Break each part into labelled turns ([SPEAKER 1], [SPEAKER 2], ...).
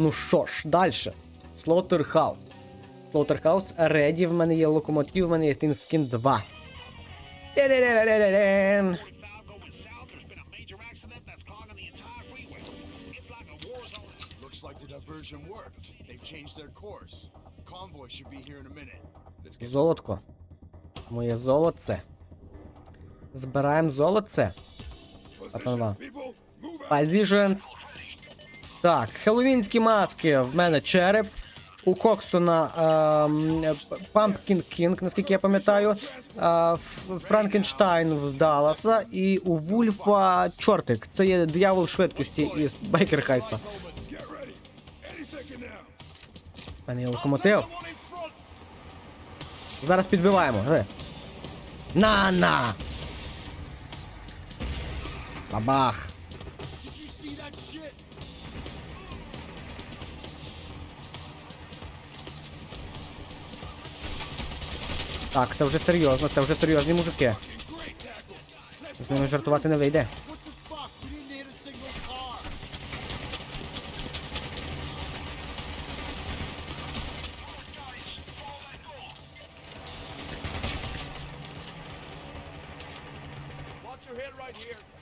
[SPEAKER 1] Ну що ж, далі. Slaughterhouse. Slaughterhouse Реді, в мене є локомотив, в мене є Thin 2.
[SPEAKER 2] Looks like the diversion worked. They've changed their.
[SPEAKER 1] Золотко. Моє золоце. Збираємо золоце. Пацанва. Positions. Так, хеллоуінські маски. В мене череп. У Хокстона ем, Pumpkin King, наскільки я пам'ятаю. Е, Франкенштайн в Далласа. І у Вульфа чортик. Це є диявол швидкості із Байкер Хайста. У локомотив. Зараз підбиваємо. Гри. На на! Бабах! Так, це вже серйозно, це вже серйозні мужики. З ними жартувати не вийде.
[SPEAKER 2] What the fuck? We didn't hit a single car. Watch your head right here.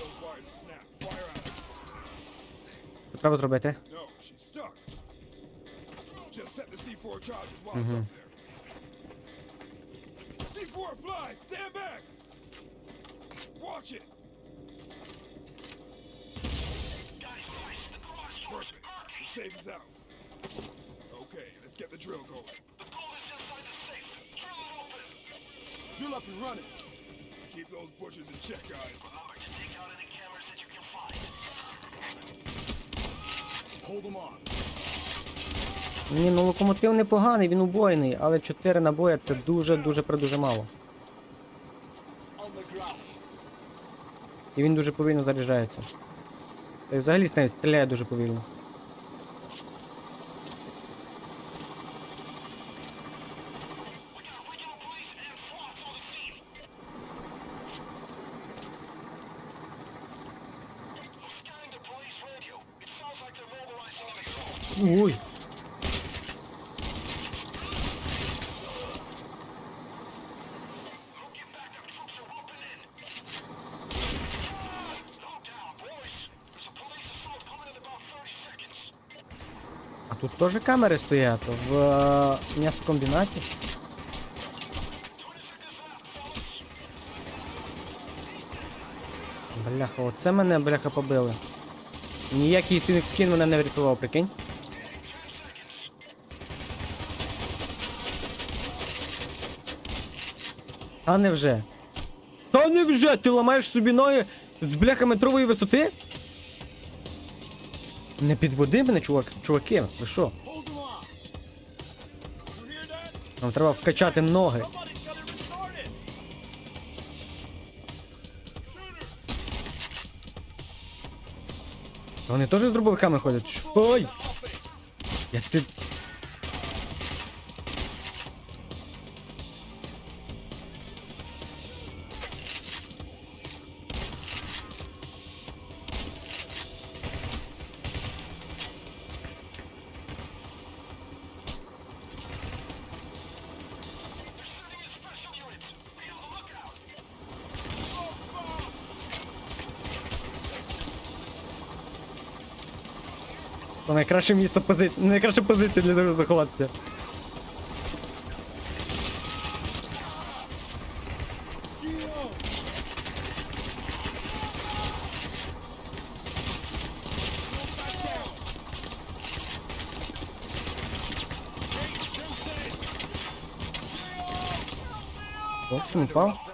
[SPEAKER 2] Those wires snap. Fire out.
[SPEAKER 1] Що треба зробити?
[SPEAKER 2] She's stuck. Just set the C4 charges there. C4 applied. Stand back. Watch it. Perfect. The safe is out. Okay, let's get the drill. Drill up and run it. Keep those butchers in check, guys. Remember to take out any cameras that you can find. Hold them on.
[SPEAKER 1] Ні, ну локомотив непоганий, він убойний, але 4 набоя це дуже-дуже придуже мало. І він дуже повільно заряджається. Та й взагалі стріляє дуже повільно. Ой. А тут теж камери стоять в е, м'ясокомбінаті. Бляха, оце мене бляха побили. Ніякий тюнік скін мене не врятував, прикинь. Та невже? Та невже? Ти ламаєш собі ноги з бляха метрової висоти? Не підводи мене, чувак, чуваки, ви що? Нам треба вкачати ноги. Вони теж з дробовиками ходять. Ой! Я ти. Це найкраще місце позиції. Найкраща позиція для того заховатися. Упав.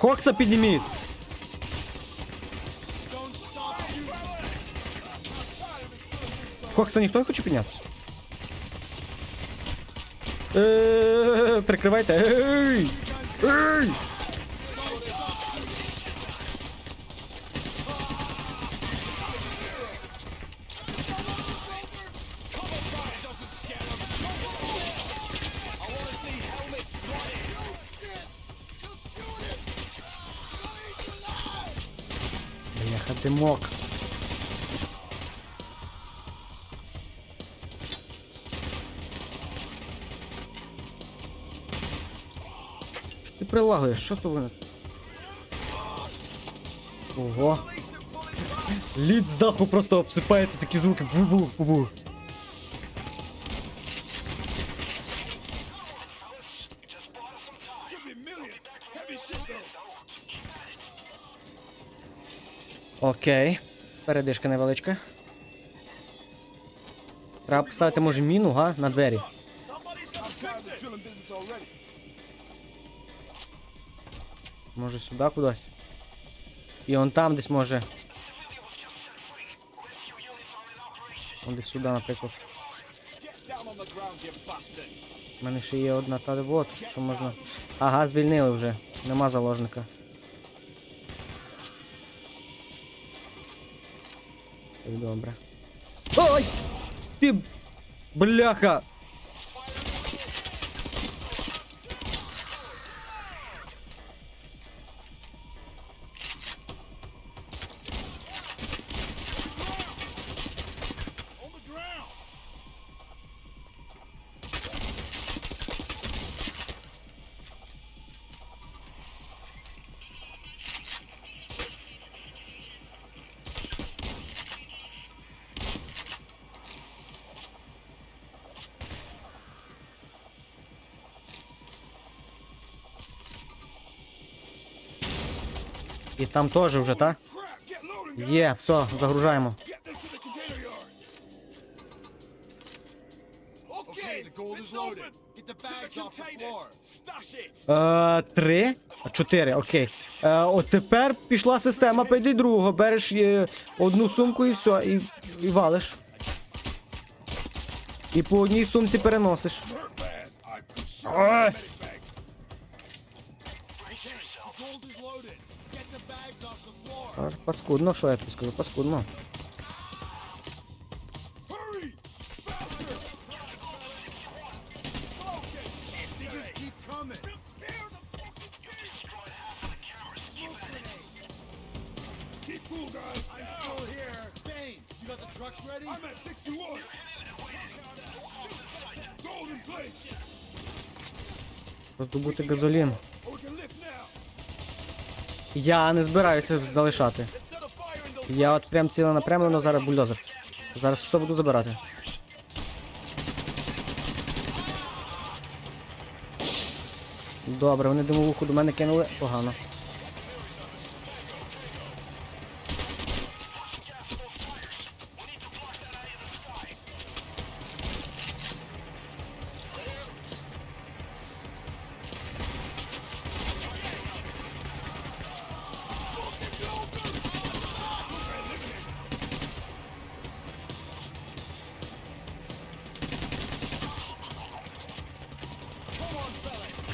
[SPEAKER 1] Хокса підніміть! Хокса ніхто не хоче підняти? Е, Прикривайте. Ей! Ей! Що? Що з тобою? Ого. Лід з даху просто обсипається, такі звуки. Бу-бу, бу-бу.
[SPEAKER 2] Should be a million. Heavy shit though.
[SPEAKER 1] Окей. Передишка невеличка. Треба поставити, може, міну, га, на двері. Може сюди кудись. І он там десь може. Он десь сюди, наприклад. У мене ще є одна та вот, що можна. Ага, звільнили вже. Нема заложника. Так, добре. Ой! Ти. Бляха! І там теж вже, та?
[SPEAKER 2] Crap, get loading, guys.
[SPEAKER 1] Є, все, загружаємо. Е, три? Чотири, окей. Е, от тепер пішла система, пойди другого. Береш е, одну сумку і все, і, і валиш. І по одній сумці переносиш. Ой. Паскудно, ну, що я тобі скажу, паскудно.
[SPEAKER 2] Ну.
[SPEAKER 1] Раздобути газолін. Я не збираюся залишати. Я от прям ціленапрямлено зараз бульдозер. Зараз все буду забирати. Добре, вони димовуху до мене кинули. Погано.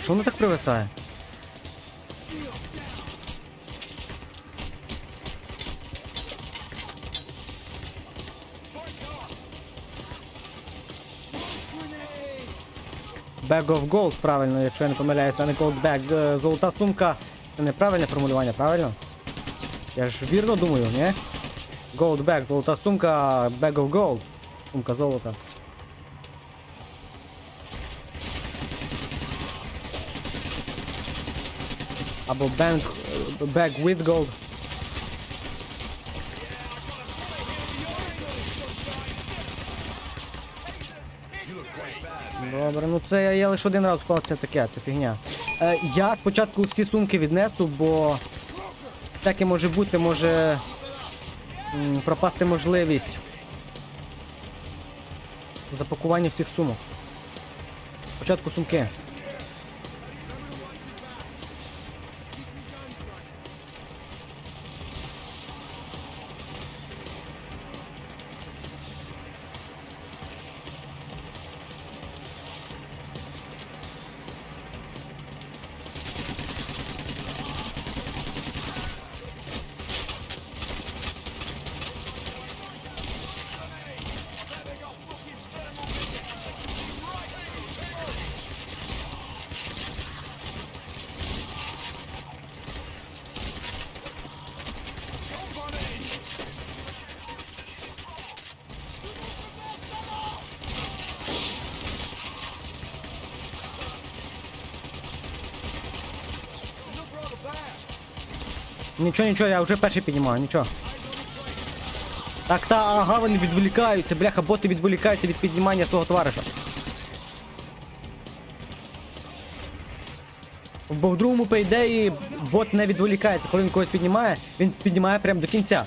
[SPEAKER 1] Що воно так привисає? Bag of Gold, правильно, якщо я не помиляюся, а не Gold Bag. Е, Золота сумка. Це неправильне формулювання, правильно? Я ж вірно думаю, ні? Gold Bag, золота сумка, Bag of Gold. Сумка золота. Або bank, bag with gold. Добре, ну це я, я лише один раз впав, це таке, це фігня. Е, я спочатку всі сумки віднесу, бо всяке може бути, може м, пропасти можливість запакування всіх сумок. Спочатку сумки. Нічого, нічого, я вже перший піднімаю, нічого. Так, та, ага, вони відволікаються, бляха, боти відволікаються від піднімання свого товариша. Бо в другому, по ідеї, бот не відволікається, коли він когось піднімає, він піднімає прямо до кінця.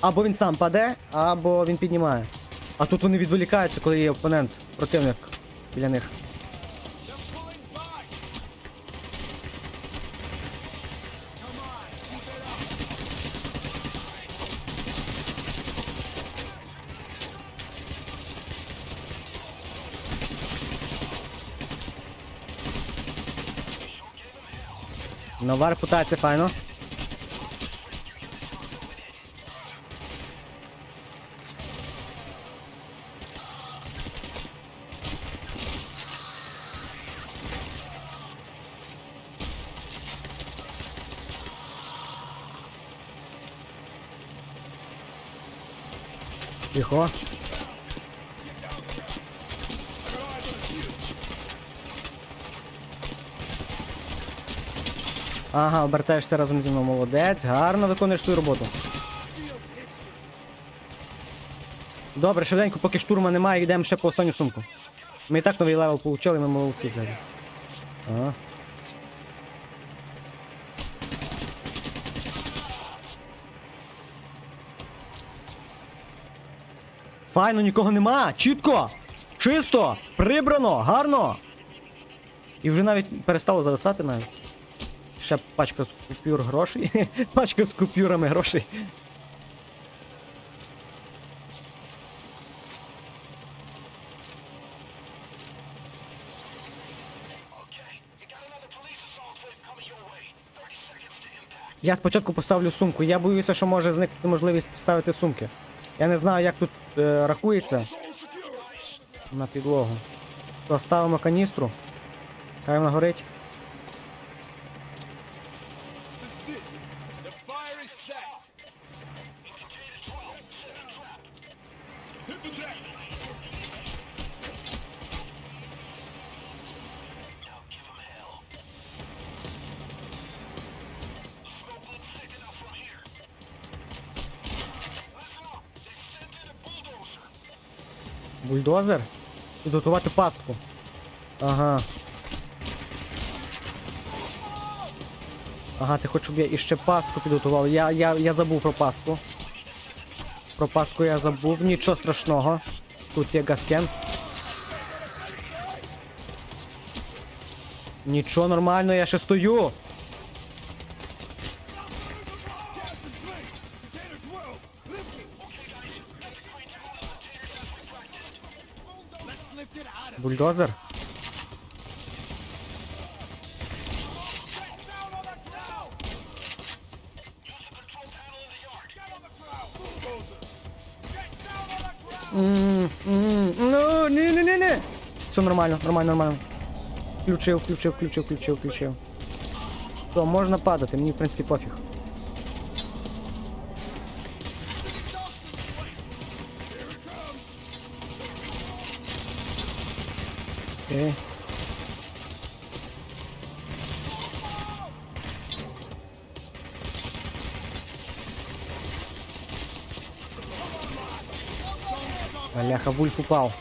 [SPEAKER 1] Або він сам паде, або він піднімає. А тут вони відволікаються, коли є опонент, противник біля них. Нова репутація, файно. Тихо. Ага, обертаєшся разом зі мною, молодець, гарно виконуєш свою роботу. Добре, швиденько, поки штурма немає, йдемо ще по останню сумку. Ми і так новий левел получили, ми молодці взагалі. Ага. Файно, нікого нема! Чітко! Чисто! Прибрано! Гарно! І вже навіть перестало зависати навіть. Ще пачка з купюр грошей. пачка з купюрами грошей. Я спочатку поставлю сумку. Я боюся, що може зникнути можливість ставити сумки. Я не знаю, як тут е, рахується на підлогу. То ставимо каністру. Хай вона горить. Бульдозер? Підготувати пастку. Ага. Ага, ти хочеш, щоб я іще пастку підготував. Я, я, я забув про пастку. Про пастку я забув, нічого страшного. Тут є газкен. Нічого нормально, я ще стою. Бульдозер. М, Ну. Все нормально, нормально, нормально. Включив, включив, включив, включив, включив. То, можна падати, мені в принципі пофіг. Окей. Бляха, вульф упав.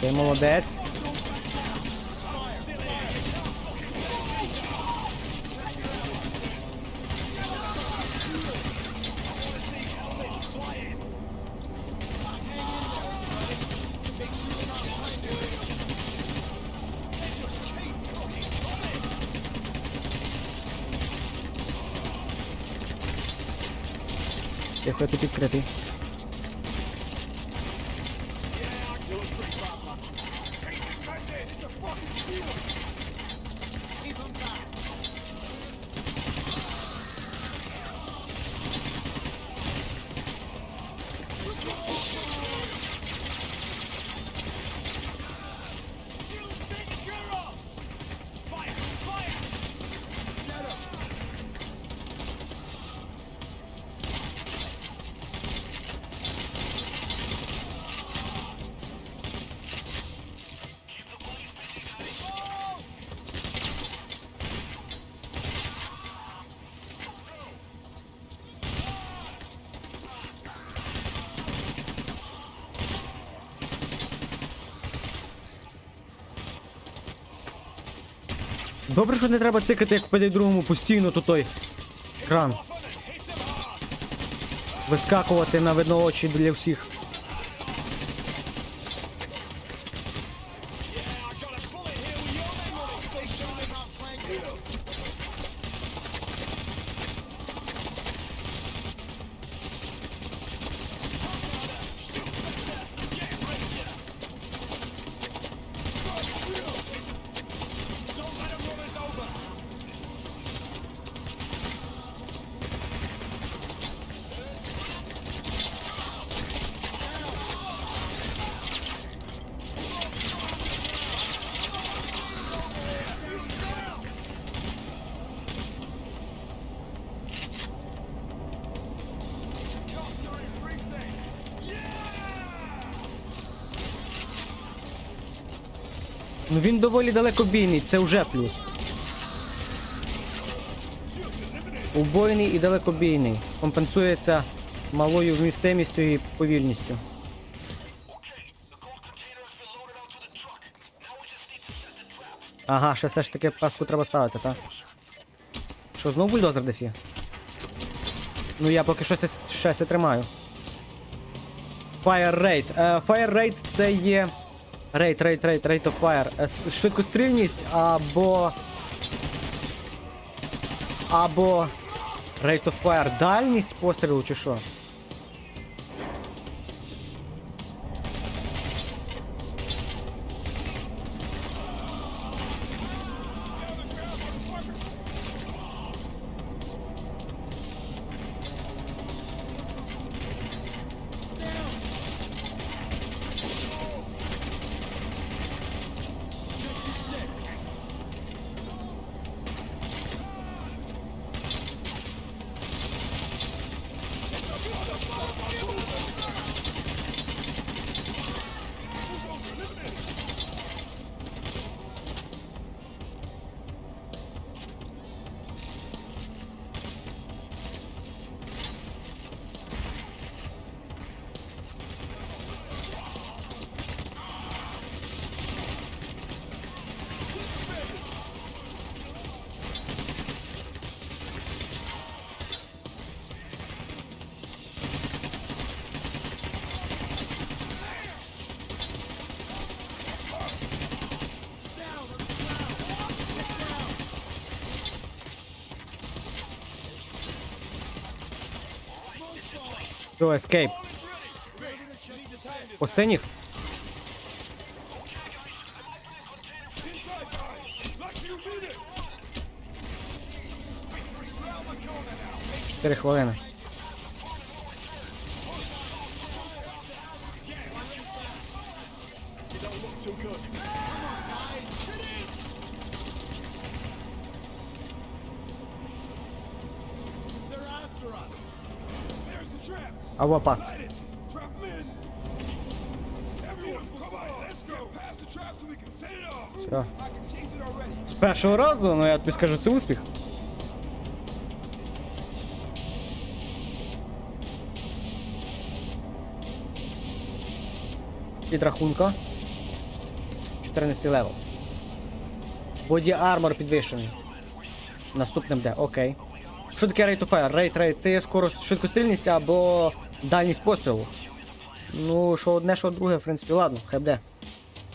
[SPEAKER 1] Ти молодець. Тихо, я тут відкритий. Добре, що не треба цикати, як в PD2 постійно то той кран. Вискакувати на видно очі для всіх. Ну він доволі далекобійний, це вже плюс. Убойний і далекобійний. Компенсується малою вмістимістю і повільністю. Ага, ще все ж таки паску треба ставити, так? Що, знову бульдозер десь є? Ну я поки що щось ще тримаю. Fire Rate. Е, Fire Rate це є. Rate, рейд, рейд, рейд of fire. Е, Швидкострільність або. Або. Rate of fire. Дальність пострілу чи що? Що, escape? По? Чотири хвилини.
[SPEAKER 2] It off.
[SPEAKER 1] Все. З першого разу, ну я тобі скажу, це успіх. Підрахунка. 14 левел. Боді армор підвищений. Наступним де, окей. Що таке rate of fire? Rate, rate, це є скорость, швидкострільність або дальність пострілу. Ну, що одне, що друге, в принципі, ладно, хай буде.